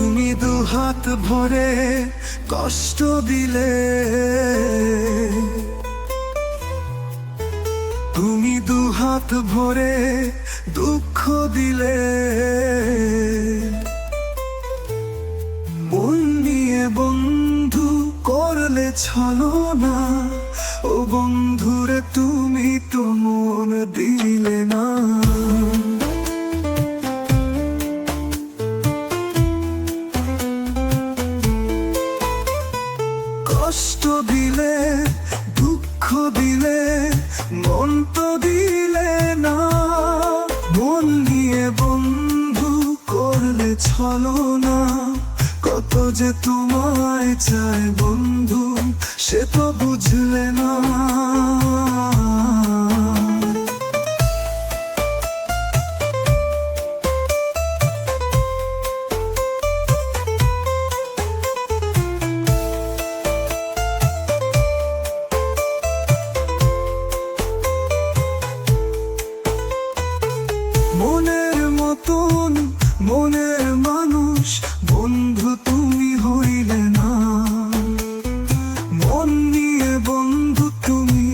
তুমি দু হাত ভরে কষ্ট দিলে। তুমি দু হাত ভরে দুঃখ দিলে। মন নিয়ে বন্ধু করলে ছলো না। ও বন্ধুরে তুমি তো মন দিলে না। কষ্ট দিলে, দুঃখ দিলে, মন তো দিলে না। মন নিয়ে বন্ধু করলে ছলো না। কত যে তোমায় চায় বন্ধু, সে তো বুঝলে না। মনের মানুষ, বন্ধু তুমি হইলে না। মন নিয়ে বন্ধু তুমি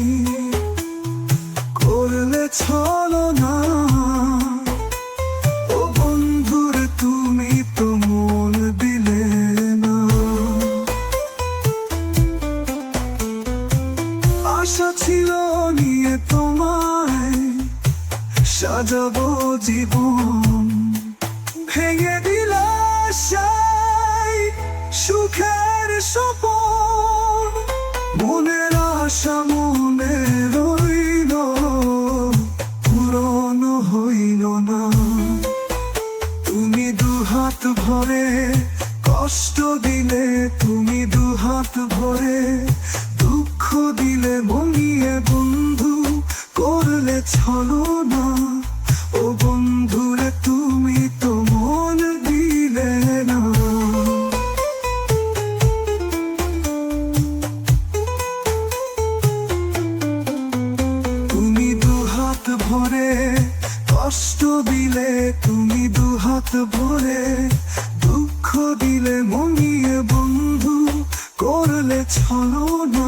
করলে ছলো না। ও বন্ধুর তুমি তো মন দিলে না। আশা ছিল নিয়ে তোমায় সাজাবো জীবন। আশায় সুখের সপন মনের আশা মনে রইল, পূরণ হইল না। তুমি দু হাত ভরে কষ্ট দিলে, তুমি দু হাত ভরে দুঃখ দিলে, মনিয়ে বন্ধু করলে ছলো না ও বন্ধুরে ভরে দুঃখ দিলে মনিয়ে বন্ধু করলে ছলো না